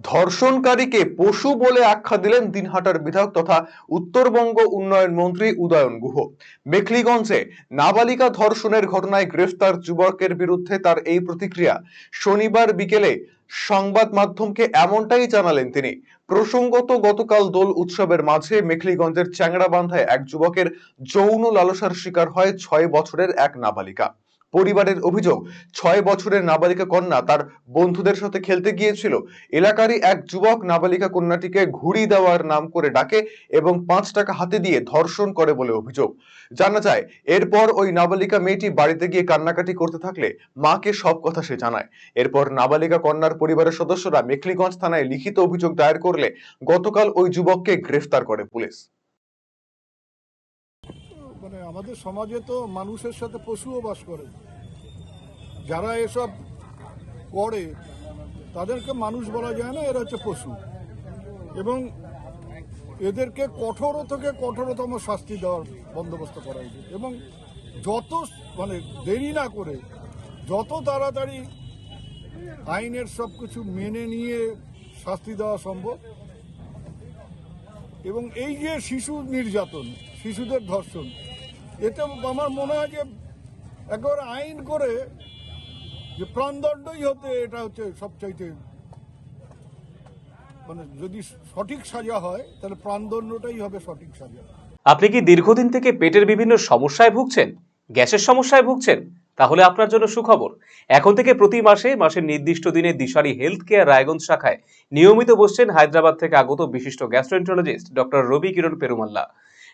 ধর্ষণকারীকে পশু বলে আখ্যা দিলেন দিনহাটার বিধায়ক তথা উত্তরবঙ্গ উন্নয়ন মন্ত্রী উদয়ন গুহ। মেখলিগঞ্জে নাবালিকা ধর্ষণের ঘটনায় গ্রেফতার যুবকের বিরুদ্ধে তার এই প্রতিক্রিয়া। শনিবার বিকেলে সংবাদ মাধ্যমকে এমনটাই জানালেন তিনি। প্রসঙ্গত গতকাল দোল উৎসবের মাঝে মেখলিগঞ্জের চ্যাংড়াবান্ধায় এক যুবকের যৌন লালসার শিকার হয় ছয় বছরের এক নাবালিকা। পরিবারের অভিযোগ, ছয় বছরের নাবালিকা কন্যা তার বন্ধুদের সাথে খেলতে গিয়েছিল। এলাকারই এক যুবক নাবালিকা কন্যাটিকে ঘুড়ি দেওয়ার নাম করে ডাকে এবং পাঁচ টাকা হাতে দিয়ে ধর্ষণ করে বলে অভিযোগ। জানা যায়, এরপর ওই নাবালিকা মেয়েটি বাড়িতে গিয়ে কান্নাকাটি করতে থাকলে মাকে সব কথা সে জানায়। এরপর নাবালিকা কন্যার পরিবারের সদস্যরা মেখলিগঞ্জ থানায় লিখিত অভিযোগ দায়ের করলে গতকাল ওই যুবককে গ্রেফতার করে পুলিশ। মানে আমাদের সমাজে তো মানুষের সাথে পশুও বাস করে। যারা এসব করে, তাদেরকে মানুষ বলা যায় না, এরা হচ্ছে পশু। এবং এদেরকে কঠোর থেকে কঠোরতম শাস্তি দেওয়ার বন্দোবস্ত করা উচিত এবং যত মানে দেরি না করে, যত তাড়াতাড়ি আইনের সব কিছু মেনে নিয়ে শাস্তি দেওয়া সম্ভব। এবং এই যে শিশু নির্যাতন, শিশুদের ধর্ষণ এতে আমার মনে হয় যে একবার আইন করে যে প্রাণদণ্ডই হতে এটা হচ্ছে সবচাইতে মানে যদি সঠিক সাজা হয়, তাহলে প্রাণদণ্ডটাই হবে সঠিক সাজা। আপনি কি দীর্ঘদিন থেকে পেটের বিভিন্ন সমস্যায় ভুগছেন? গ্যাসের সমস্যায় ভুগছেন? তাহলে আপনার জন্য সুখবর। এখন থেকে প্রতি মাসে, মাসের নির্দিষ্ট দিনে দিশারি হেলথ কেয়ার রায়গঞ্জ শাখায় নিয়মিত বসছেন হায়দ্রাবাদ থেকে আগত বিশিষ্ট গ্যাস্ট্রোএন্টারোলজিস্ট ডক্টর রবি কিরণ পেরুমাল্লা।